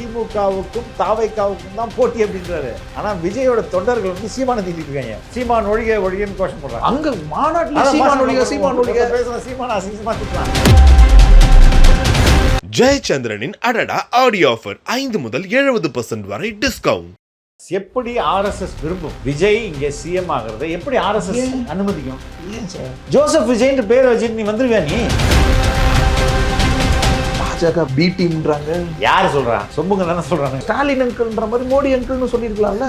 திமுகவுக்கும் தாவைக்காவுக்கும் தான் போட்டி அப்படின்றாரு. ஆனா விஜயோட தொண்டர்கள் வந்து சீமான தீட்டிட்டு இருக்காங்க சீமான் ஒழிக ஒழிகன்னு கோஷம் போடுறாங்க. அங்க மாநாட்டுல சீமான் ஒழிக சீமான் ஒழிக பேசுற சீமான அசிங்கமா திட்டுறாங்க. ஜெயச்சந்திரனின் அடடா ஆடியோ ஆஃபர் ஐந்து முதல் எழுபது பர்சன்ட் வரை டிஸ்கவுண்ட் எப்படி ஆர்எஸ்எஸ் விரும்பும்? விஜய் இங்க சிஎம் ஆகிறத எப்படி ஆர்எஸ்எஸ்? அனுமதிக்கும்? ஜோசப் விஜய்ன்ற பேர் வச்சுட்டு நீ வந்துருவியா நீ? பாஜக பி டீம்ன்றாங்க யாரு சொல்றா? சொம்புங்க தானே சொல்றாங்க. ஸ்டாலின் அங்கிள்ன்ற மாதிரி மோடி அங்கிள்னு சொல்லியிருக்கலாம்ல.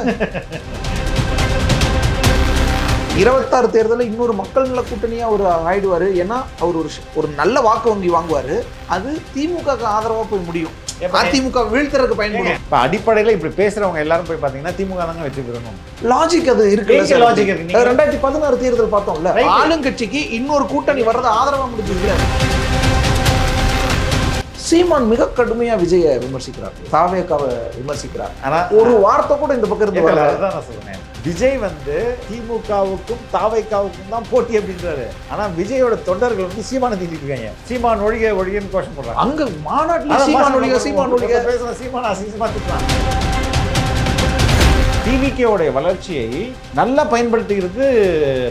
இருபத்தாறு தேர்தலில் இன்னொரு மக்கள் நல கூட்டணியா அவர் ஆயிடுவாரு. ஏன்னா அவர் ஒரு ஒரு நல்ல வாக்கு வங்கி வாங்குவாரு. அது திமுக ஆதரவா போய் முடியும்? அதிமுக வீழ்த்துறதுக்கு பயன்படும். இப்ப அடிப்படையில இப்படி பேசுறவங்க எல்லாரும் போய் பாத்தீங்கன்னா திமுக தாங்க வச்சுக்கிறோம் லாஜிக் அது இருக்கு? நீங்க- ரெண்டாயிரத்தி பதினாறு தேர்தல் பார்த்தோம்ல. ஆளுங்கட்சிக்கு இன்னொரு கூட்டணி வர்றது ஆதரவா முடிஞ்சதுல சீமான் மிக கடுமையா விஜய விமர்சிக்கிறார். தாவேக்காவை விமர்சிக்கிறார். ஆனா ஒரு வார்த்தை கூட இந்த பக்கம் இருந்து அதுதான் நான் சொல்றேன். விஜய் வந்து திமுகவுக்கும் தாவைக்காவுக்கும் தான் போட்டி அப்படின்றாரு. ஆனா விஜயோட தொண்டர்கள் வந்து சீமான தீட்டிட்டு இருக்காங்க. சீமான் ஒழிக ஒழிகன்னு கோஷம் போடுறாங்க. அங்க மாநாட்டுல சீமான் ஒழிக சீமான் ஒழிக. பேசுற சீமான அசிங்கமா திட்டுறாங்க. டிவிகேவுடைய வளர்ச்சியை நல்லா பயன்படுத்திக்கிறது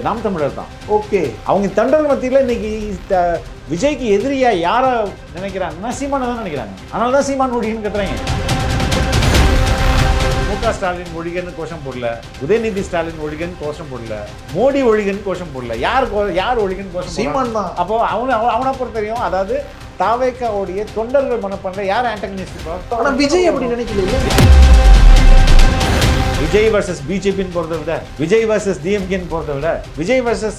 நாம் தமிழர் தான். ஓகே. அவங்க தொண்டர்கள் மத்தியில் இன்னைக்கு விஜய்க்கு எதிரியா யாரை நினைக்கிறாங்கன்னா சீமானை தான் நினைக்கிறாங்க. அதனால தான் சீமான் ஒழிகன்னு கத்துறாங்க மு க ஸ்டாலின் ஒழிகன்னு கோஷம் போடல. உதயநிதி ஸ்டாலின் ஒழிகன்னு கோஷம் போடல. மோடி ஒழிகன்னு கோஷம் போடல. யார் யார் ஒழிகன்னு கோஷம்? சீமான் தான். அப்போ அவனை அவ- அவனை பொறுத்த தெரியும் அதாவது தாவேக்காவுடைய தொண்டர்கள் மனப்பண்ற யார் ஆண்டகனிஸ்ட் ஆனா விஜய் அப்படி நினைக்கல விஜய் வர்சஸ் பிஜேபின்னு போறதை விட விஜய் வர்சஸ் டிஎம்கேன்னு போறதை விட விஜய் வர்சஸ்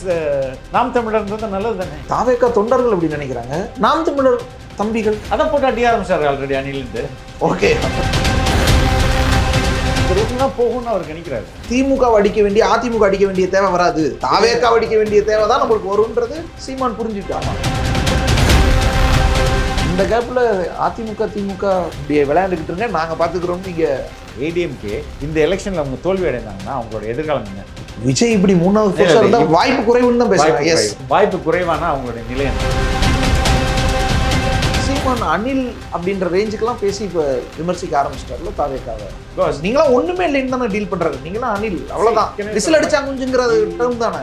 நாம் தமிழர்ன்றது நல்லது தானே? தாவேக்கா தொண்டர்கள் அப்படி நினைக்கிறாங்க. நாம் தமிழர் தம்பிகள். அதான் போட்டு அடிய ஆரம்பிச்சாரு ஆல்ரெடி அணிலிருந்து ஓகே. போகும்னு அவர் கணிக்கிறாரு. திமுக அடிக்க வேண்டிய அதிமுக அடிக்க வேண்டிய தேவை வராது. தாவேக்கா அடிக்க வேண்டிய தேவை தான் நம்மளுக்கு வரும்ன்றது சீமான் புரிஞ்சுட்டாங்க இந்த கேப்ல அதிமுக திமுக இப்படியே விளையாண்டுக்கிட்டு இருங்க. நாங்க பாத்துக்கிறோம் நீங்க ஏடிஎம்கே இந்த எலெக்ஷன்ல அவங்க தோல்வி அடைந்தாங்கன்னா அவங்களோட எதிர்காலம் என்ன? விஜய் இப்படி மூணாவது வாய்ப்பு குறைவுன்னு தான் குறைவு. வாய்ப்பு குறைவான அவங்களுடைய நிலை என்ன? சீமான் அனில் அப்படின்ற ரேஞ்சுக்கெல்லாம் பேசி இப்ப விமர்சிக்க ஆரம்பிச்சிட்டாருல தாவேக்காவை. Because நீங்களாம் ஒண்ணுமே இல்லைன்னு தானே டீல் பண்றாரு. நீங்களாம் அனில் அவ்வளவுதான். ஏற்கனவே விசில் அடிச்சாங்குஞ்சுங்கிறது டேர்ம் தானே.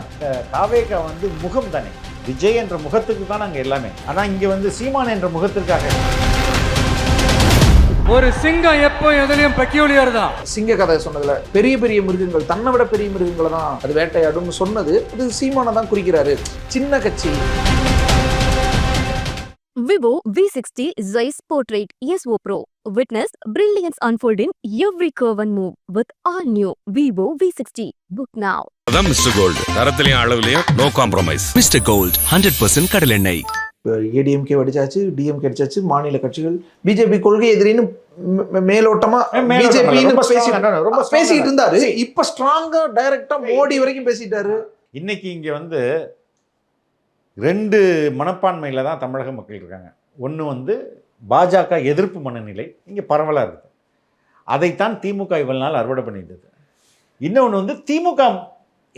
தாவேகா வந்து முகம் தானே. விஜய் என்ற முகத்துக்கு தான் நாங்க எல்லாமே. ஆனா இங்க வந்து சீமான் என்ற முகத்திற்காக. ஒரு சிங்கம் எப்போ எதுலயும் பெக்யூலியர் தான். சிங்க கதை சொன்னதுல பெரிய பெரிய மிருகங்கள் தன்னை விட பெரிய மிருகங்களை தான் அது வேட்டையாடும்னு சொன்னது. அது சீமானை தான் குறிக்கிறாரு. சின்ன கட்சி. Vivo V60 Zeiss Portrait ESO Pro. Witness brilliance unfold in every curve and move with all new Vivo V60. Book now. அதான் மிஸ்டர் கோல்டு தரத்திலையும் அளவுலையும் no compromise mister gold hundred percent கடலெண்ணெய் ஏடிஎம்கே அடிச்சாச்சு டிஎம்கே அடிச்சாச்சு மாநில கட்சிகள் பிஜேபி கொள்கை எதிரின்னு மேலோட்டமா ரொம்ப. பேசிட்டு இருந்தாரு இப்ப ஸ்ட்ராங்கா டைரக்டா மோடி வரைக்கும் பேசிட்டாரு இன்னைக்கு இங்க வந்து ரெண்டு மனப்பான்மையில தான் தமிழக மக்கள் இருக்காங்க. ஒன்று வந்து பாஜக எதிர்ப்பு மனநிலை இங்கே பரவலாக இருக்குது அதைத்தான் திமுக இவ்வளவு நாள் அறுவடை பண்ணிட்டது. இன்னொன்று வந்து திமுக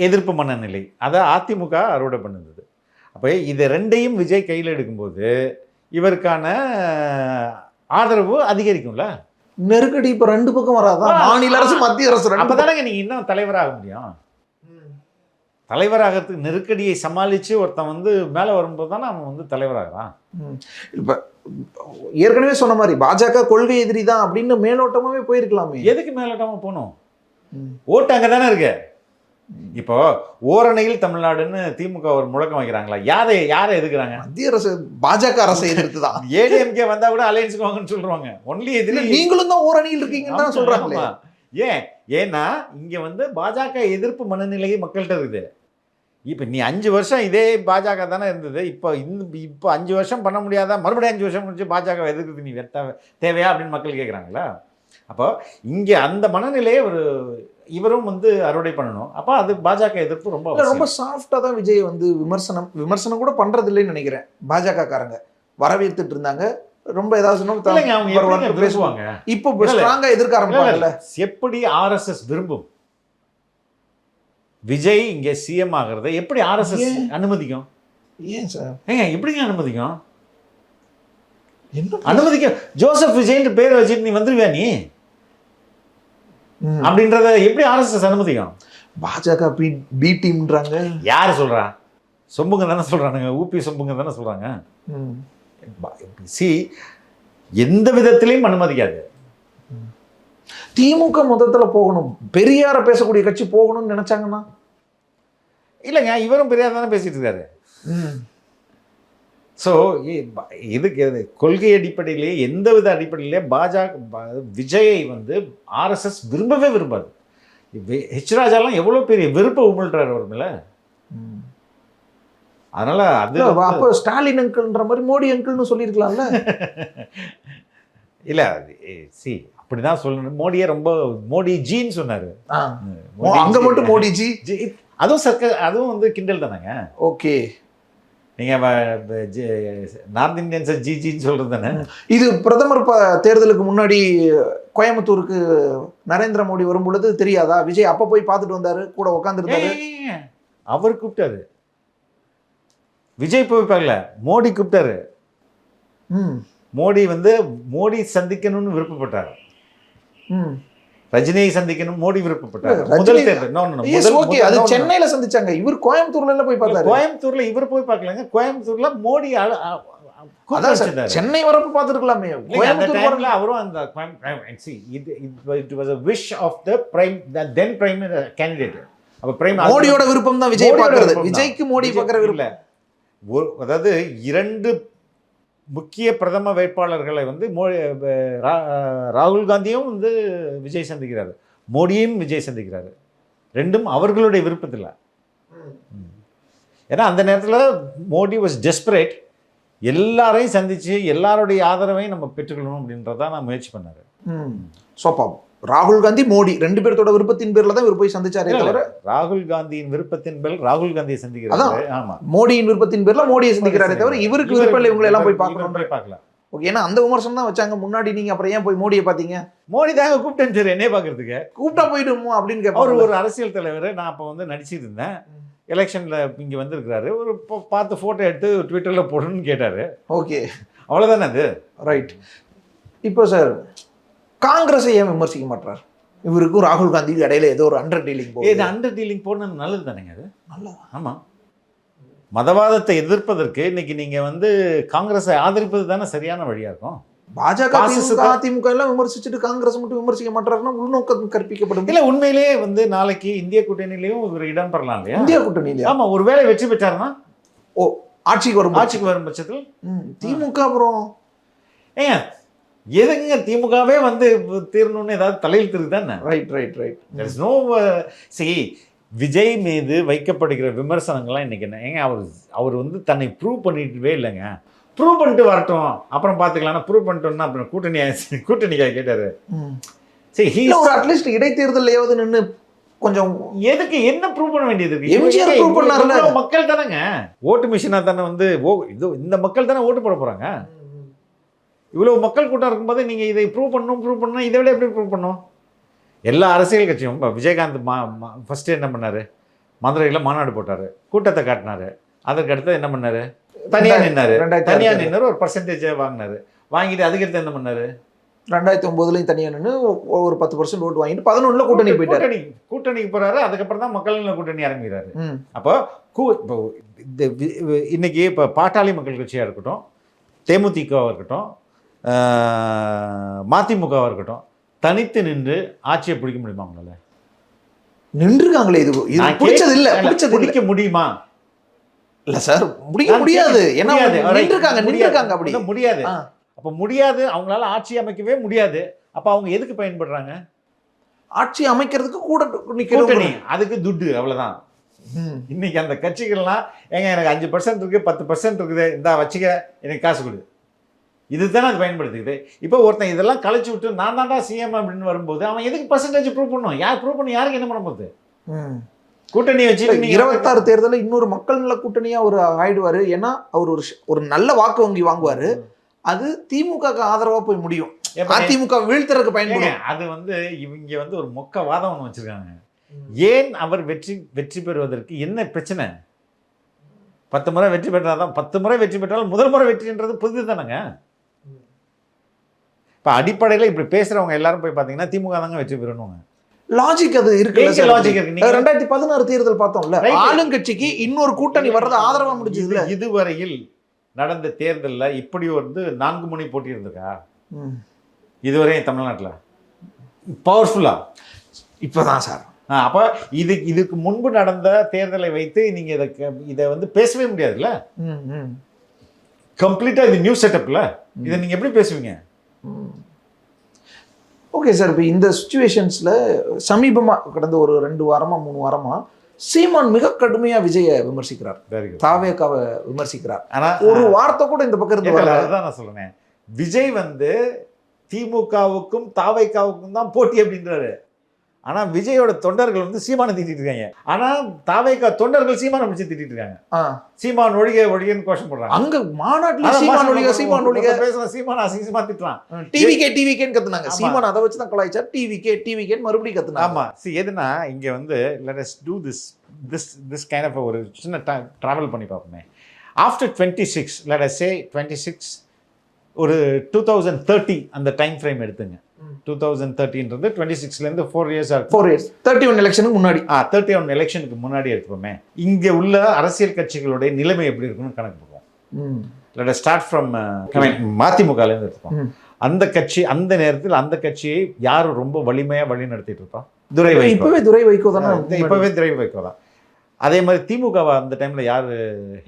எதிர்ப்பு மனநிலை அதை அதிமுக அறுவடை பண்ணுது. அப்போ இதை ரெண்டையும் விஜய் கையில் எடுக்கும்போது இவருக்கான ஆதரவு அதிகரிக்கும்ல? நெருக்கடி இப்ப ரெண்டு பக்கம் வராதான் மாநில அரசு மத்திய அரசு ரெண்டு பக்கம். அப்பதானங்க நீங்க இன்னும் தலைவராக முடியும். தலைவராகிறதுக்கு நெருக்கடியை சமாளித்து ஒருத்தன் வந்து மேலே வரும்போது தானே அவன் வந்து தலைவராகிறான். இப்ப ஏற்கனவே சொன்ன மாதிரி பாஜக கொள்கை எதிரி தான் அப்படின்னு மேலோட்டமாவே போயிருக்கலாமே. எதுக்கு மேலோட்டமா போகணும். ஓட்டு அங்கே தானே இருக்கு. இப்போ ஓரணையில் தமிழ்நாடுன்னு திமுக ஒரு முழக்கம் வைக்கிறாங்களா? யாரை யாரை எதுக்குறாங்க மத்திய அரசு பாஜக அரசை எதிர்த்து தான். ஏடிஎம்கே வந்தா கூட அலையன்ஸுக்கு வாங்கன்னு சொல்றாங்க. ஒன்லி எதிரி. நீங்களும் தான் ஓரணியில் இருக்கீங்கன்னு தான் சொல்றாங்களே. ஏன்? ஏன்னா இங்க வந்து பாஜக எதிர்ப்பு மனநிலை மக்கள்கிட்ட இருக்குது. இப்போ நீ அஞ்சு வருஷம் இதே பாஜக தானே இருந்தது. இப்போ இந்த இப்போ அஞ்சு வருஷம் பண்ண முடியாதா? மறுபடியும் அஞ்சு வருஷம் முடிச்சு பாஜக எதிர்க்கிறது நீ வெத்த தேவையா அப்படின்னு மக்கள் கேட்குறாங்களா அப்போ இங்கே அந்த மனநிலையை ஒரு இவரும் வந்து அறுவடை பண்ணணும். அப்போ அது பாஜக எதிர்ப்பு ரொம்ப ரொம்ப அவசியம். சாஃப்டா தான் விஜய் வந்து விமர்சனம் விமர்சனம் கூட பண்றது இல்லைன்னு நினைக்கிறேன். பாஜக காரங்க. வரவேற்றுட்டு இருந்தாங்க. ரொம்ப ஏதாவது பேசுவாங்க இப்போ இல்ல, இல்ல. ஸ்ட்ராங்கா எதிர்க்க ஆரம்பிப்பாங்கல்ல? எப்படி ஆர்எஸ்எஸ் விரும்பும்? விஜய் இங்க சிஎம் ஆகிறத எப்படி ஆர்எஸ்எஸ்? அனுமதிக்கும்? ஏன் சார்? ஏங்க எப்படிங்க அனுமதிக்கும்? என்ன அனுமதிக்க ஜோசப் விஜய்ன்ற பேர் வச்சுட்டு நீ வந்துருவியா நீ. அப்படின்றத எப்படி ஆர்எஸ்எஸ் அனுமதிக்கும்? பாஜக பி பி டீம்ன்றாங்க யார் சொல்றா? சொம்புங்க தானே சொல்றானுங்க ஊபி சொம்புங்க தானே சொல்றாங்க. ம். சி எந்த விதத்திலையும் அனுமதிக்காது. திமுக மொத்தத்துல போகணும். பெரியார பேசக்கூடிய கட்சி போகணும்னு நினைச்சாங்கன்னா? இல்லைங்க இவரும் பெரியார் தானே பேசிட்டு இருக்காரு. ஸோ இதுக்கு இது கொள்கை அடிப்படையிலே எந்த வித அடிப்படையிலே பாஜக விஜயை வந்து ஆர்எஸ்எஸ் விரும்பவே விரும்பாது. ஹெச் ராஜாலாம் எவ்வளோ பெரிய வெறுப்பை உமிழ்றாரு அவர் மேல அதனால அது அப்போ ஸ்டாலின் அங்கிள்ன்ற மாதிரி மோடி அங்கிள்னு சொல்லியிருக்கலாம்ல? இல்ல சி அப்படிதான் சொல்லணும் மோடியே ரொம்ப மோடி ஜீன்னு சொன்னாரு. மோடி அங்க. மட்டும் மோடிஜி ஜி, அதுவும் சர்க்க அதுவும் வந்து கிண்டல் தானேங்க. ஓகே. நீங்க நார்த் இந்தியன்ஸை ஜி ஜின்னு சொல்றது தானே? இது பிரதமர் ப- தேர்தலுக்கு முன்னாடி கோயம்புத்தூருக்கு நரேந்திர மோடி வரும் பொழுது தெரியாதா? விஜய் அப்ப போய் பார்த்துட்டு வந்தாரு கூட உட்காந்துருந்தாரு அவர் கூப்பிட்டாரு. விஜய் போய் பார்க்கல மோடி கூப்பிட்டாரு. ம். மோடி வந்து மோடி சந்திக்கணும்னு விருப்பப்பட்டார். ரஜினியை சந்திக்கணும் மோடி விருப்பப்பட்டார்? முதல் தேர்தல். ஓகே அது. சென்னையில சந்திச்சாங்க. இவர் கோயம்புத்தூர்ல போய் பார்த்தாரு. கோயம்புத்தூர்ல இவர் போய் பார்க்கலங்க. கோயம்புத்தூர்ல மோடி. சென்னை வரப்ப பார்த்துருக்கலாமே. இல்லைங்க, அந்த கோயம்புத்தூர் டைம்ல வரல அவரும் அந்த wish of the prime the then prime candidate. அப்ப prime மோடியோட விருப்பம் தான் விஜய் பார்க்கறது. தான். விஜய்க்கு மோடி பார்க்கற விருப்பம். அதாவது இரண்டு முக்கிய பிரதம வேட்பாளர்களை வந்து மோ ரா- ராகுல் காந்தியும் வந்து விஜய் சந்திக்கிறார். மோடியும் விஜய் சந்திக்கிறார். ரெண்டும் அவர்களுடைய விருப்பத்தில். ஏன்னா அந்த நேரத்தில் மோடி வாஸ் டெஸ்பரேட் எல்லாரையும் சந்திச்சு எல்லாருடைய ஆதரவையும் நம்ம பெற்றுக்கணும் அப்படின்றதான் நான் முயற்சி பண்ணாரு. ம். ராகுல் காந்தி மோடி. ரெண்டு பேர்த்தோட விருப்பத்தின் பேர்ல தான் இவர் போய் சந்திச்சாரே தவிர ராகுல் காந்தியின் விருப்பத்தின் மேல் ராகுல் காந்தியை சந்திக்கிறாரு. ஆமா. மோடியின் விருப்பத்தின் பேர்ல மோடியை சந்திக்கிறாரே தவிர இவருக்கு விருப்பம் இல்லை இவங்களை எல்லாம் போய் பார்க்கணும் பார்க்கலாம். ஓகே ஏன்னா அந்த விமர்சனம் தான் வச்சாங்க. முன்னாடி நீங்க அப்புறம் ஏன் போய் மோடியை பாத்தீங்க மோடி தாங்க கூப்பிட்டேன் சரி என்னைய பார்க்கறதுக்கு. கூப்பிட்டா போயிடுமோ அப்படின்னு அவர் கேட்பாரு ஒரு அரசியல் தலைவர். நான் அப்போ வந்து நடிச்சிட்டு இருந்தேன். எலெக்ஷனில் இங்கே வந்திருக்கிறாரு. ஒரு பார்த்து ஃபோட்டோ எடுத்து ட்விட்டரில் போடணும்னு கேட்டார். ஓகே. அவ்வளோதானே அது? ரைட் இப்போ சார் காங்கிரஸை ஏன் விமர்சிக்க மாட்டார் இவருக்கும் ராகுல் காந்திக்கும் இடையில ஏதோ ஒரு அண்டர் டீலிங் இது போகுது அண்டர் டீலிங் போடணும் நல்லது தானேங்க அது? நல்லதா? ஆமாம் மதவாதத்தை எதிர்ப்பதற்கு இன்னைக்கு நீங்கள் வந்து காங்கிரஸை ஆதரிப்பது தானே சரியான வழியாக இருக்கும்? பாஜக அதிமுக எல்லாம் விமர்சிச்சுட்டு காங்கிரஸ் மட்டும் விமர்சிக்க மாட்டாருன்னா உள்நோக்கம் கற்பிக்கப்படும். இல்லை உண்மையிலேயே வந்து நாளைக்கு இந்திய கூட்டணியிலையும் இவர் இடம் பெறலாம் இல்லையா? இந்தியா ஆமாம் ஒரு வேளை வெற்றி பெற்றாருன்னா? ஓ ஆட்சிக்கு வரும் ஆட்சிக்கு வரும் பட்சத்தில். திமுக அப்புறம்? ஏங்க எதுங்க திமுகவே வந்து தீரணும்னு ஏதாவது தலையில் தானே right right right is no சி விஜய் மீது வைக்கப்படுகிற விமர்சனங்கள்லாம் இன்னைக்கு என்ன? ஏங்க அவர் அவர் வந்து தன்னை ப்ரூவ் பண்ணிட்டுவே இல்லைங்க. ப்ரூவ் பண்ணிட்டு வரட்டும். அப்புறம் பார்த்துக்கலாம் ப்ரூவ் பண்ணிட்டோம்னா அப்புறம் கூட்டணி கூட்டணிக்காக கேட்டாரு. சரி இல்ல ஒரு அட்லீஸ்ட் இடைத்தேர்தலையாவது நின்னு கொஞ்சம் எதுக்கு என்ன ப்ரூவ் பண்ண வேண்டியது? எம்ஜிஆர் பண்ணாருல்ல? இவ்வளவு மக்கள் தானேங்க ஓட்டு மிஷினா தானே வந்து ஓ இது இந்த மக்கள் தானே ஓட்டு போட போறாங்க. இவ்வளவு மக்கள் கூட்டம் இருக்கும்போது நீங்க இதை ப்ரூவ் பண்ணணும் ப்ரூவ் பண்ணணும் இதை விட எப்படி ப்ரூவ் பண்ணும் எல்லா அரசியல் கட்சியும் இப்ப விஜயகாந்த் மா ஃபர்ஸ்ட் என்ன பண்ணாரு? மதுரையில் மாநாடு போட்டாரு. கூட்டத்தை காட்டினாரு. அதற்கு அடுத்து என்ன பண்ணாரு? தனியா நின்னாரு. ரெண்டாயிரத்தி தனியா ஆறு. நின்னாரு ஒரு பர்சன்டேஜ் வாங்கினாரு. வாங்கிட்டு அதுக்கடுத்து என்ன பண்ணாரு? ரெண்டாயிரத்தி ஒன்பதுலயும் தனியா நின்னு ஒரு பத்து பர்சன்ட் ஓட்டு வாங்கிட்டு பதினொன்னுல கூட்டணி போயிட்டாரு. கூட்டணி கூட்டணிக்கு போறாரு. அதுக்கப்புறம் தான் மக்கள் நல கூட்டணி இறங்கிறாரு ம். அப்போ கூ இப்போ இந்த இன்னைக்கு இப்போ பாட்டாளி மக்கள் கட்சியாக இருக்கட்டும் தேமுதிகவாக இருக்கட்டும் ஆஹ், மதிமுகவா இருக்கட்டும் தனித்து நின்று ஆட்சியை பிடிக்க முடியுமா அவங்களால நின்றுருக்காங்களே இது இது பிடிச்சது இல்ல பிடிச்சது பிடிக்க முடியுமா? இல்ல சார் நான் முடியாது. ஏன்னா நின்றுருக்காங்க. நின்றுருக்காங்க அப்படி. முடியாது. அப்போ முடியாது அவங்களால ஆட்சி அமைக்கவே முடியாது. அப்போ அவங்க எதுக்கு பயன்படுறாங்க? ஆட்சி அமைக்கிறதுக்கு கூட கூட்டணி. அதுக்கு துட்டு அவ்வளவுதான். ம். இன்னைக்கு அந்த கட்சிகள்லாம் ஏங்க எனக்கு அஞ்சு பர்சன்ட் இருக்கு பத்து பர்சன்ட் இருக்குது. இந்தா வச்சுக்க எனக்கு காசு கொடு. இதுதானே அது பயன்படுத்திக்குது இப்போ ஒருத்தன் இதெல்லாம் கழிச்சு விட்டு நான் தான்டா சிஎம் அப்படின்னு வரும்போது அவன் எதுக்கு பர்சன்டேஜ் ப்ரூவ் பண்ணும் யார் ப்ரூவ் பண்ணி? யாருக்கு என்ன பண்ண போகுது. கூட்டணி வச்சு இருபத்தாறு தேர்தலில் இன்னொரு மக்கள் நல கூட்டணியா அவர் ஆயிடுவாரு. ஏன்னா அவர் ஒரு ஒரு நல்ல வாக்கு வங்கி வாங்குவாரு. அது திமுக ஆதரவா போய் முடியும். அதிமுக வீழ்த்தறதுக்கு பயன்படும். அது வந்து இவங்க வந்து ஒரு மொக்க வாதம் ஒன்று வச்சிருக்காங்க ஏன் அவர் வெற்றி வெற்றி பெறுவதற்கு என்ன பிரச்சனை? பத்து முறை வெற்றி பெற்றாதான் பத்து முறை வெற்றி பெற்றாலும் முதல் முறை வெற்றின்றது புரிது தானேங்க இப்போ அடிப்படையில் இப்படி பேசுறவங்க எல்லாரும் போய் பார்த்தீங்கன்னா திமுக தாங்க வெற்றி பெறணுங்க. லாஜிக் அது சார்? logic இருக்கு? ரெண்டாயிரத்தி பதினாறு தேர்தல் பார்த்தோம்ல. ஆளுங்கட்சிக்கு இன்னொரு கூட்டணி வர்றது ஆதரவா முடிஞ்சதுல இது- இதுவரையில் நடந்த தேர்தல்ல இப்படி வந்து நான்கு முனை போட்டி இருந்திருக்கா. இதுவரையும் தமிழ்நாட்டுல. பவர்ஃபுல்லா இப்பதான் சார் அப்போ இது இதுக்கு முன்பு நடந்த தேர்தலை வைத்து நீங்க இதை இதை வந்து பேசவே முடியாதுல்ல? ம், ம், கம்ப்ளீட்டா இது நியூ செட்டப்ல இதை நீங்க எப்படி பேசுவீங்க. ஓகே சார் இப்போ இந்த சுச்சுவேஷன்ஸ்ல சமீபமா கடந்த ஒரு ரெண்டு வாரமா மூணு வாரமா சீமான் மிக கடுமையா விஜய விமர்சிக்கிறார். தாவேக்காவை விமர்சிக்கிறார். ஆனா ஒரு வார்த்தை கூட இந்த பக்கம் இருந்து அதுதான் நான் சொல்றேன். விஜய் வந்து திமுகவுக்கும் தாவைக்காவுக்கும் தான் போட்டி அப்படின்றாரு. ஆனா விஜயோட தொண்டர்கள் வந்து சீமானை திட்டிட்டு இருக்காங்க. ஆனா தாவைக்கா தொண்டர்கள் சீமானை பிடிச்சி திட்டிட்டு இருக்காங்க. சீமான் ஒழிக ஒழிகன்னு கோஷம் போடுறாங்க. அங்க மாநாட்டுல சீமான் ஒழிக சீமான் ஒழிக. பேசுறான், சீமான் அசிங்கமா திட்டுறான் டிவிகே டிவிகேன்னு கத்துனாங்க. சீமான் அதை வச்சு தான் கலாய்ச்சார். டிவிகே டிவிகேன்னு மறுபடியும் கத்துனாங்க. ஆமா. See எதுனா இங்க வந்து let us do this this this kind of ஒரு சின்ன ட்ராவல் பண்ணி பார்ப்போமே. After twenty six let us say twenty six ஒரு டூ தௌசண்ட் தேர்ட்டி அந்த டைம் ஃப்ரேம் எடுத்துங்க. டூ தௌசண்ட் தேர்ட்டின்றது டுவெண்ட்டி சிக்ஸ்லேருந்து ஃபோர் இயர்ஸ் ஆகும் ஃபோர் இயர்ஸ் தேர்ட்டி ஒன் எலெக்ஷனுக்கு முன்னாடி. ஆ தேர்ட்டி ஒன் எலெக்ஷனுக்கு முன்னாடி எடுத்துப்போமே இங்கே உள்ள அரசியல் கட்சிகளுடைய நிலைமை எப்படி இருக்குன்னு கணக்கு போடுவோம். லெட் ஸ்டார்ட் ஃப்ரம் மதிமுகலேருந்து எடுத்துப்போம். அந்த கட்சி அந்த நேரத்தில் அந்த கட்சியை யார் ரொம்ப வலிமையா வழி நடத்திட்டு இருப்பா துரை வைகோ இப்பவே துரை வைகோ தானே இப்பவே துரை வைகோ தான். அதே மாதிரி திமுகவை அந்த டைம்ல யார்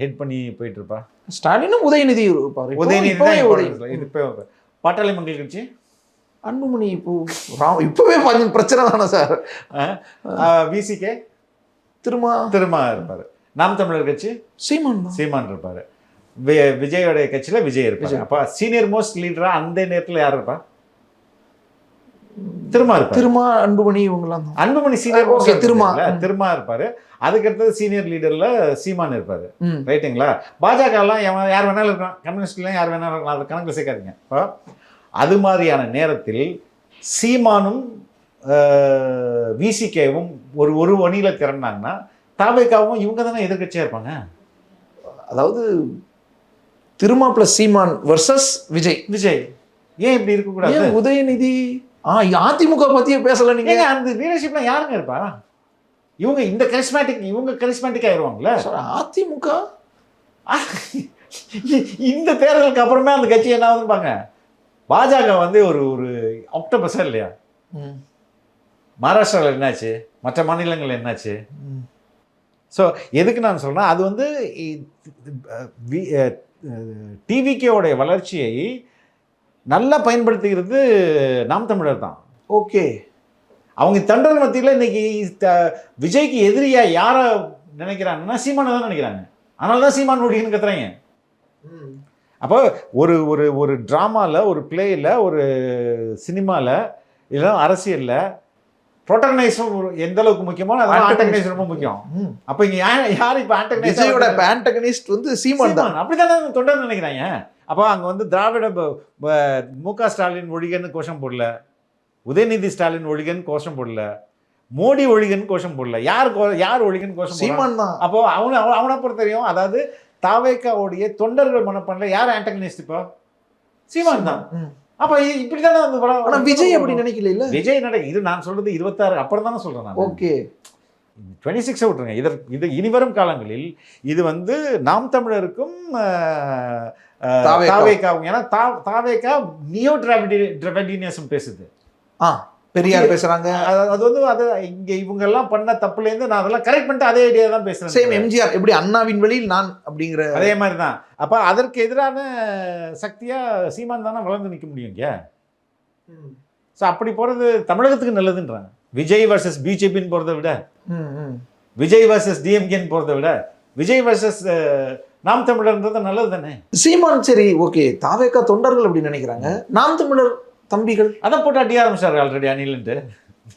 ஹெட் பண்ணி போயிட்டு இருப்பா ஸ்டாலினும் உதயநிதி இருப்பாரு. உதயநிதி உதயநிதி. பாட்டாளி மக்கள் கட்சி? அன்புமணி இப்போ ராம் இப்பவே கொஞ்சம் பிரச்சனை தானே சார். விசிகே திரும்ப திரும்ப இருப்பாரு. நாம் தமிழர் கட்சி? சீமான் சீமான் இருப்பாரு. விஜயோடைய கட்சியில விஜய் இருப்பாரு. அப்ப சீனியர் மோஸ்ட் லீடரா அந்த நேரத்துல யார் இருப்பா? திருமா திரும்ப அன்புமணி இவங்கெல்லாம் தான். Anbumani senior most Thiruma. Thiruma இருப்பாரு. அதுக்கு அடுத்தது சீனியர் லீடர்ல சீமான் இருப்பாரு. ரைட்டுங்களா? பாஜக எல்லாம் யார் வேணாலும் இருக்கலாம். கம்யூனிஸ்ட்லாம் யார் வேணாலும் இருக்கலாம். அது கணக்கில் சேர்க்காதீங்க. இப்போ அது மாதிரியான நேரத்தில் சீமானும் விசிகேவும் ஒரு ஒரு அணியில் திறந்தாங்கன்னா தாவேக்காவும் இவங்க தானே எதிர்க்கட்சியாக இருப்பாங்க? அதாவது திருமா பிளஸ் சீமான் வர்சஸ் விஜய். விஜய். ஏன் இப்படி இருக்கக்கூடாது? உதயநிதி ஆ அதிமுக பத்தியே பேசல நீங்க. ஏங்க அந்த லீடர்ஷிப்லாம் யாருங்க இருப்பா? இவங்க இந்த கரிஸ்மேட்டிக் இவங்க கரிஸ்மேட்டிக் ஆயிடுவாங்கல்ல சார், அதிமுக? இந்த தேர்தலுக்கு அப்புறமே அந்த கட்சி என்ன ஆகுதுப்பாங்க பாஜக வந்து ஒரு ஒரு ஆக்டோபஸா இல்லையா. மகாராஷ்டிராவில் என்னாச்சு? மற்ற மாநிலங்கள் என்னாச்சு. ஸோ எதுக்கு நான் சொல்றேன் அது வந்து டிவிகேவுடைய வளர்ச்சியை நல்லா பயன்படுத்துகிறது நாம் தமிழர் தான். ஓகே. அவங்க தொண்டர்கள் மத்தியில் இன்னைக்கு விஜய்க்கு எதிரியா யாரை நினைக்கிறாங்கன்னா சீமானை தான் நினைக்கிறாங்க. அதனால தான் சீமான் ஓடின்னு கத்துறாங்க. அப்போ ஒரு ஒரு ஒரு ட்ராமாவில் ஒரு பிளேயில் ஒரு சினிமாவில் இல்லை அரசியலில் ப்ரொட்டகனைஸும் எந்த அளவுக்கு முக்கியமோ அதனால ஆண்டகனைஸ் ரொம்ப முக்கியம். அப்போ இங்கே யார் யார் இப்போ ஆண்டகனைஸ் விஜயோட ஆண்டகனிஸ்ட் வந்து சீமான் தான். அப்படித்தானே தொண்டர் நினைக்கிறாங்க? அப்போ அங்கே வந்து திராவிட மு க ஸ்டாலின் ஒழிகன்னு கோஷம் போடல. உதயநிதி ஸ்டாலின் ஒழிகன்னு கோஷம் போடல. மோடி ஒழிகன்னு கோஷம் போடல. யார் யார் ஒழிகன்னு கோஷம்? சீமான் தான். அப்போ அவனை அவ- அவனை பொறுத்த தெரியும் அதாவது தாவேக்காவுடைய தொண்டர்கள் மனப்பான்ல யார் ஆண்டகனிஸ்ட் இப்போ? சீமான் தான். அப்போ இ- இப்படிதானே அந்த படம் ஆனா விஜய் அப்படி நினைக்கல இல்ல விஜய் நட இது நான் சொல்றது இருபத்தாறு அப்புறம் தானே சொல்றேன் ஓகே. டுவெண்ட்டி சிக்ஸை விட்டுருங்க. இதற் இது இனிவரும் காலங்களில் இது வந்து நாம் தமிழருக்கும் அஹ், அஹ், தாவேகா. தாவேகாவும் ஏன்னா தா தாவேகா நியோ டிராவிடி டிராவிடினியசம் பேசுது. ஆ பெரியார் பேசுறாங்க. அது அது வந்து அது இங்க இவங்க எல்லாம் பண்ண தப்புலேருந்து நான் அதெல்லாம் கரெக்ட் பண்ணிட்டு அதே ஐடியா தான் பேசுறேன் சேம் எம்ஜிஆர் எப்படி அண்ணாவின் வழியில் நான் அப்படிங்கிற அதே மாதிரி தான் அப்ப அதற்கு எதிரான சக்தியா சீமான் தானே வளர்ந்து நிற்க முடியும் இங்க ஸோ அப்படி போறது தமிழகத்துக்கு நல்லதுன்றாங்க. விஜய் வர்சஸ் பிஜேபின்னு போறதை விட. விஜய் வர்சஸ் டிஎம்கேன்னு போறதை விட விஜய் வர்சஸ் நாம் தமிழர்ன்றது நல்லது தானே? சீமான் சரி ஓகே. தாவேக்கா தொண்டர்கள் அப்படி நினைக்கிறாங்க. நாம் தமிழர் தம்பிகள்? அதான் போட்டு அடிய ஆரம்பிச்சாரு ஆல்ரெடி அணில்ன்ட்டு.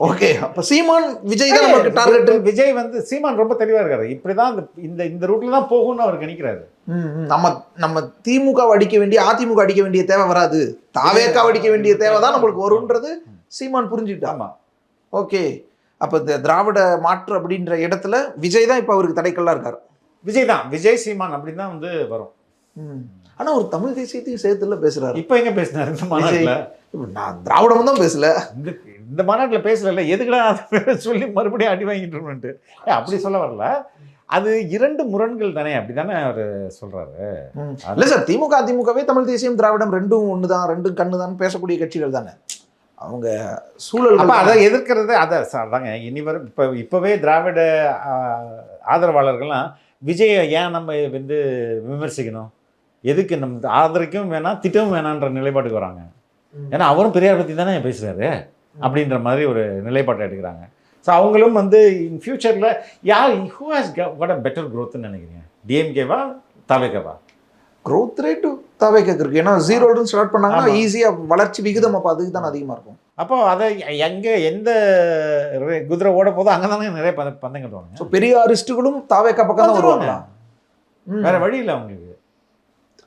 ஓகே அப்ப சீமான் விஜய் தான் நமக்கு டார்கெட் விஜய் வந்து சீமான் ரொம்ப தெளிவா இருக்காரு. இப்படிதான் இந்த இந்த இந்த ரூட்ல தான் போகும்னு அவர் கணிக்கிறாரு. நம்ம நம்ம திமுக அடிக்க வேண்டிய அதிமுக அடிக்க வேண்டிய தேவை வராது. தாவேக்கா அடிக்க வேண்டிய தேவை தான் நம்மளுக்கு வரும்ன்றது சீமான் புரிஞ்சுக்கிட்டா ஆமா. ஓகே. அப்ப இந்த திராவிட மாற்று அப்படின்ற இடத்துல விஜய் தான் இப்ப அவருக்கு தடைக்கல்லா இருக்காரு. விஜய் தான். விஜய் சீமான் அப்படின்னு தான் வந்து வரும். ம். ஆனா ஒரு தமிழ் தேசியத்தையும் சேர்த்துல பேசுறாரு. இப்போ எங்க பேசினாரு? இந்த மாநாட்டில்? நான் திராவிடம் தான் பேசல. இந்த இந்த மாநாட்டில் பேசல எதுக்குடா அது சொல்லி மறுபடியும் அடி வாங்கிட்டு அப்படி சொல்ல வரல. அது இரண்டு முரண்கள் தானே? அப்படிதானே அவர் சொல்றாரு. இல்ல சார் திமுக அதிமுகவே தமிழ் தேசியம் திராவிடம் ரெண்டும் ஒண்ணுதான் ரெண்டும் கண்ணுதான் பேசக்கூடிய கட்சிகள் தானே? அவங்க சூழல் அப்ப அதை எதிர்க்கிறது அதை அதாங்க. இனி வரும் இப்போ இப்போவே திராவிட ஆதரவாளர்கள்லாம் விஜயை ஏன் நம்ம வந்து விமர்சிக்கணும்? எதுக்கு நம்ம ஆதரிக்கவும் வேணாம் திட்டவும் வேணான்ற நிலைப்பாட்டுக்கு வராங்க. ஏன்னா அவரும் பெரியார் பற்றி தானே பேசுகிறாரு அப்படின்ற மாதிரி ஒரு நிலைப்பாட்டை எடுக்கிறாங்க. ஸோ அவங்களும் வந்து இன் ஃபியூச்சரில் யார் who has what a better க்ரோத்னு நினைக்கிறீங்க? டிஎம்கேவா தவேகவா? Growth ரேட் தவை இருக்கு ஏன்னா ஜீரோன்னு ஸ்டார்ட் பண்ணாங்கன்னா ஆமா. ஈஸியா வளர்ச்சி விகிதம் அப்ப அதுக்கு தான் அதிகமா இருக்கும். அப்போ அதை எங்கே எந்த குதிரை ஓட போதோ அங்கே தானே நிறைய பந்த பந்தம் கட்டுவாங்க ஸோ பெரியாரிஸ்டுகளும் தாவேக்கா பக்கம் தான் வருவாங்களா. வேற வழி இல்லை அவங்களுக்கு.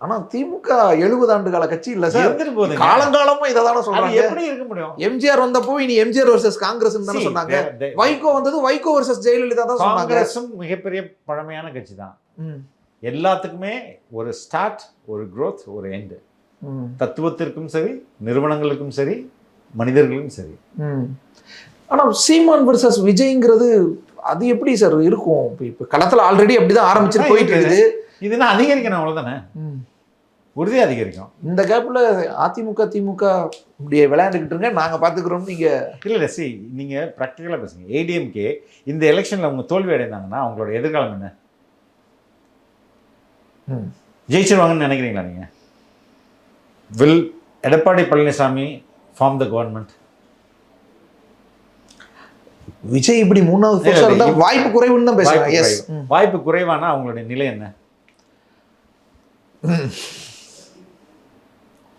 ஆனா திமுக எழுபது ஆண்டு கால கட்சி இல்ல சார். இருந்துட்டு போகுதுங்க. காலங்காலமா இதை தானே சொல்றாங்க. எப்படி இருக்க முடியும்? எம்ஜிஆர் வந்தப்போ இனி எம்ஜிஆர் வர்சஸ் காங்கிரஸ் தானே சொன்னாங்க. வைகோ வந்தது வைகோ வர்சஸ் ஜெயலலிதா தான் சொன்னாங்க. காங்கிரஸும் மிகப்பெரிய பழமையான கட்சி தான். எல்லாத்துக்குமே ஒரு ஸ்டார்ட் ஒரு growth ஒரு எண்டு. தத்துவத்திற்கும் சரி நிறுவனங்களுக்கும் சரி மனிதர்களுக்கும் சரி ம். ஆனா சீமான் வர்சஸ் விஜய்ங்கிறது அது எப்படி சார் இருக்கும் இப்ப இப்ப களத்துல ஆல்ரெடி அப்படிதான் ஆரம்பிச்சுட்டு போயிட்டு இருக்குது இதுனா அதிகரிக்கணும் அவ்வளவுதானே ம். உறுதி அதிகரிக்கும் இந்த கேப்ல அதிமுக திமுக இப்படி விளையாண்டுக்கிட்டு இருங்க நாங்க பாத்துக்கிறோம் நீங்க இல்லை இல்லை சி நீங்கள் ப்ராக்டிக்கலாக பேசுங்க ஏடிஎம்கே இந்த எலெக்ஷனில் அவங்க தோல்வி அடைந்தாங்கன்னா அவங்களோட எதிர்காலம் என்ன. ஜெயிச்சிருவாங்கன்னு நினைக்கிறீங்களா நீங்கள் will Edappadi Palaniswami form the government Vijay இப்படி மூணாவது வாய்ப்பு குறைவுன்னு தான் பேசுறேன் வாய்ப்பு குறைவானா அவங்களுடைய நிலை என்ன?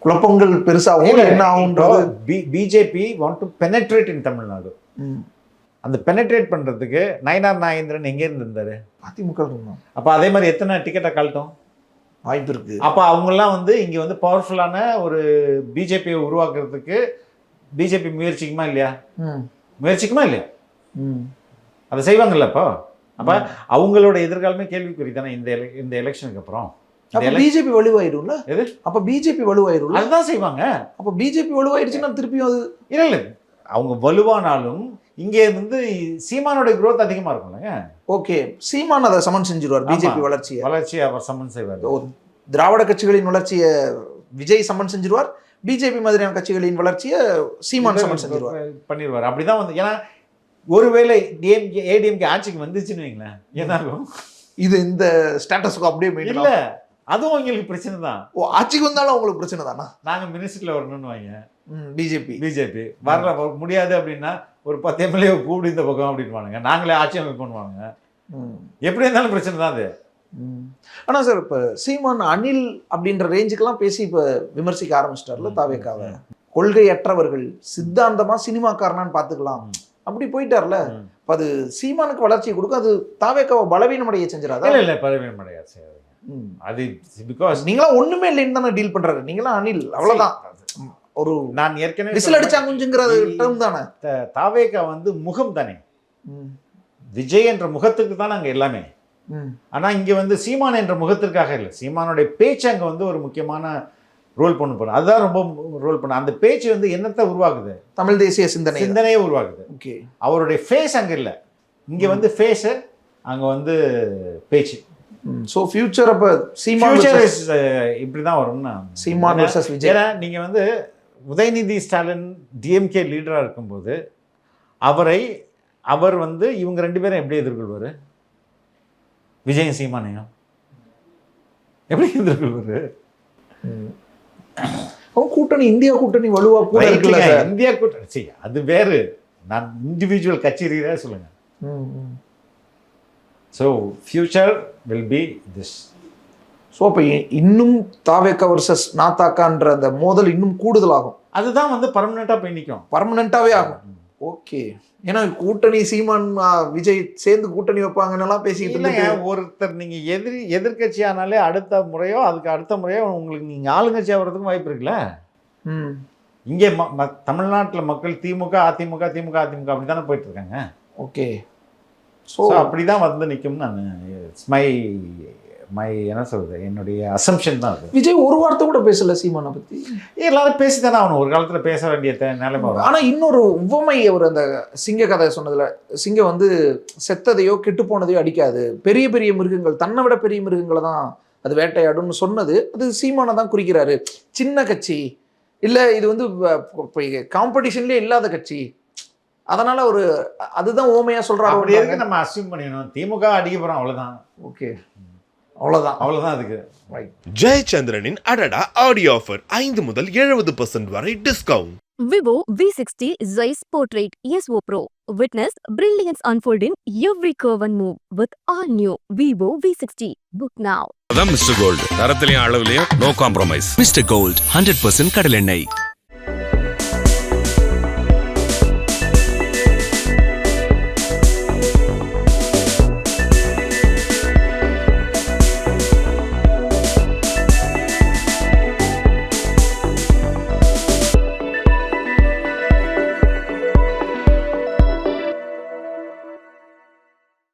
குழப்பங்கள் பெருசாகும் என்ன ஆகுன்றது BJP want to penetrate in Tamil Nadu. அந்த பெனட்ரேட் பண்ணுறதுக்கு நயனார் நாகேந்திரன் எங்கே இருந்து இருந்தாரு அதிமுக இருந்தான். அப்போ அதே மாதிரி எத்தனை டிக்கெட்டை கழட்டும்? வாய்ப்பு இருக்கு. அப்போ அவங்கெல்லாம் வந்து இங்கே வந்து பவர்ஃபுல்லான ஒரு பிஜேபியை உருவாக்குறதுக்கு பிஜேபி முயற்சிக்குமா இல்லையா. முயற்சிக்குமா இல்லையா. அதை செய்வாங்கல்ல அப்போ? அப்போ அவங்களோட எதிர்காலமே கேள்விக்குறி தானே இந்த இந்த எலெக்ஷனுக்கு அப்புறம். பிஜேபி வலுவாயிரும்ல? எது? அப்ப பிஜேபி வலுவாயிரும்ல? அதுதான் செய்வாங்க. அப்ப பிஜேபி வலுவாயிருச்சுன்னா திருப்பியும் அது இல்லை இல்லை. அவங்க வலுவானாலும் இங்கே வந்து சீமானோட growth அதிகமாக இருக்கும்லங்க ஓகே. சீமான் அதை சமன் செஞ்சிருவார் பிஜேபி. வளர்ச்சியை. வளர்ச்சி அவர் சம்மன் செய்வார். திராவிட கட்சிகளின் வளர்ச்சியை விஜய் சமன் செஞ்சிருவார் பிஜேபி மாதிரியான கட்சிகளின் வளர்ச்சியை சீமான் சமன் செஞ்சிருவார். பண்ணிடுவார் அப்படிதான் வந்து ஏன்னா ஒருவேளை டிஎம்கே ஏடிஎம்கே ஆட்சிக்கு வந்துச்சுன்னு வைங்களேன் என்ன இது இந்த ஸ்டேட்டஸ்க்கு அப்படியே இல்ல. அதுவும் அவங்களுக்கு பிரச்சனை தான் ஓ ஆட்சிக்கு வந்தாலும் உங்களுக்கு பிரச்சனை தானா? நாங்க மினிஸ்ட்ரியில் வரணும்னு வாங்க. பிஜேபி பிஜேபி வரல வர முடியாது அப்படின்னா ஒரு பத்து எம்எல்ஏ கூப்பிடு இந்த பக்கம் அப்படின்னு நாங்களே ஆட்சி அமைப்பு பண்ணுவாங்க எப்படி இருந்தாலும் பிரச்சனை தான் அது. ஆனா சார் இப்ப சீமான் அனில் அப்படின்ற ரேஞ்சுக்கெல்லாம் பேசி இப்ப விமர்சிக்க ஆரம்பிச்சிட்டார்ல தாவேக்காவை. கொள்கையற்றவர்கள் சித்தாந்தமா சினிமாக்காரனான்னு பாத்துக்கலாம். ம். அப்படி போயிட்டார்ல. இப்ப அது சீமானுக்கு வளர்ச்சியை கொடுக்கும். அது தாவேக்காவை பலவீனமடைய செஞ்சிடாதா? இல்ல இல்ல. ம். அது பிகாஸ் நீங்களாம் ஒண்ணுமே இல்லைன்னு தானே டீல் பண்றாரு. நீங்களாம் அனில் அவ்வளவுதான். ஒரு நான் ஏற்கனவே விசில் அடிச்சாங்குங்கிறது இ- டேர்ம் தானே. தாவேகா வந்து முகம் தானே. விஜய் என்ற முகத்துக்கு தான் அங்க எல்லாமே. ம். ஆனா இங்க வந்து சீமான் என்ற முகத்திற்காக இல்லை. சீமானுடைய பேச்சு அங்க வந்து ஒரு முக்கியமான ரோல் பண்ண போறோம் அதுதான் ரொம்ப ரோல் பண்ண. அந்த பேச்சு வந்து என்னத்தை உருவாக்குது? தமிழ் தேசிய சிந்தனை சிந்தனையே உருவாக்குது. ஓகே. அவருடைய ஃபேஸ் அங்க இல்லை. இங்க வந்து ஃபேஸு அங்க வந்து பேச்சு. ஸோ ஃபியூச்சர் அப்ப சீமான் ஃபியூச்சர் இப்படி தான் வரும்னு சீமான் வர்சஸ் விஜய். ஏன்னா நீங்க வந்து உதயநிதி ஸ்டாலின் டிஎம்கே லீடரா இருக்கும்போது அவரை அவர் வந்து இவங்க ரெண்டு பேரும் எப்படி எதிர்கொள்வாரு? விஜய் சீமானையும். எப்படி எதிர்கொள்வாரு? கூட்டணி இந்தியா கூட்டணி வலுவா கூட இருக்குல்ல இந்தியா கூட்டணி சரி அது வேறு. நான் இண்டிவிஜுவல் கட்சி ரீதியாக சொல்லுங்க. ம், ம். So future will be this so அப்போ இன்னும் தாவேக்கா வர்சஸ் நாத்தாக்கான்ற அந்த மோதல் இன்னும் கூடுதலாகும். அதுதான் வந்து பர்மனெண்ட்டாக போய் நிற்கும் பர்மனெண்ட்டாவே ஆகும். ஓகே ஏன்னா கூட்டணி சீமான் விஜய் சேர்ந்து கூட்டணி வைப்பாங்கன்னு எல்லாம் பேசிக்கிட்டு இல்லைங்க ஒருத்தர் நீங்க எதிரி எதிர்க்கட்சி ஆனாலே அடுத்த முறையோ அதுக்கு அடுத்த முறையோ உங்களுக்கு நீங்க ஆளுங்கட்சி ஆகிறதுக்கும் வாய்ப்பு இருக்குல்ல? ம். இங்கே ம ம- தமிழ்நாட்டுல மக்கள் திமுக அதிமுக திமுக அதிமுக அப்படி தானே போயிட்டு இருக்காங்க? ஓகே ஸோ ஸோ அப்படிதான் வந்து நிற்கும் நான் இட்ஸ் மை மை என்ன சொல்றது? என்னுடைய அசம்ஷன் தான் அது. விஜய் ஒரு வார்த்தை கூட பேசல சீமானை பத்தி? எல்லாரும் பேசி தானே ஆகணும். ஒரு காலத்தில் பேச வேண்டிய நிலைமை வரும். ஆனா இன்னொரு உவமை அவர் அந்த சிங்க கதை சொன்னதுல சிங்கம் வந்து செத்ததையோ கெட்டு போனதையோ அடிக்காது. பெரிய பெரிய மிருகங்கள் தன்னை விட பெரிய மிருகங்களை தான் அது வேட்டையாடும்னு சொன்னது. அது சீமானை தான் குறிக்கிறாரு. சின்ன கட்சி. இல்ல இது வந்து காம்படிஷன்லயே இல்லாத கட்சி. அதனால ஒரு அதுதான் ஓமையா அப்படி சொல்றாரு இருக்கு நம்ம அசியூம் பண்ணிக்கணும் திமுக அடிக்க போகிறோம் அவ்வளோதான் ஓகே. அவ்வளவுதான். அவ்வளோதான் அதுக்கு. ஜெயச்சந்திரனின் அடடா ஆடியோ ஆஃபர் ஐந்து முதல் எழுபது பர்சன்ட் வரை discount Vivo V60 Zeiss Portrait ESO Pro. Witness brilliance unfold in every curve and move with all new Vivo V60. Book now. அதான் மிஸ்டர் கோல்டு தரத்திலையும் அளவுலையும் no compromise mister gold hundred percent கடலெண்ணெய்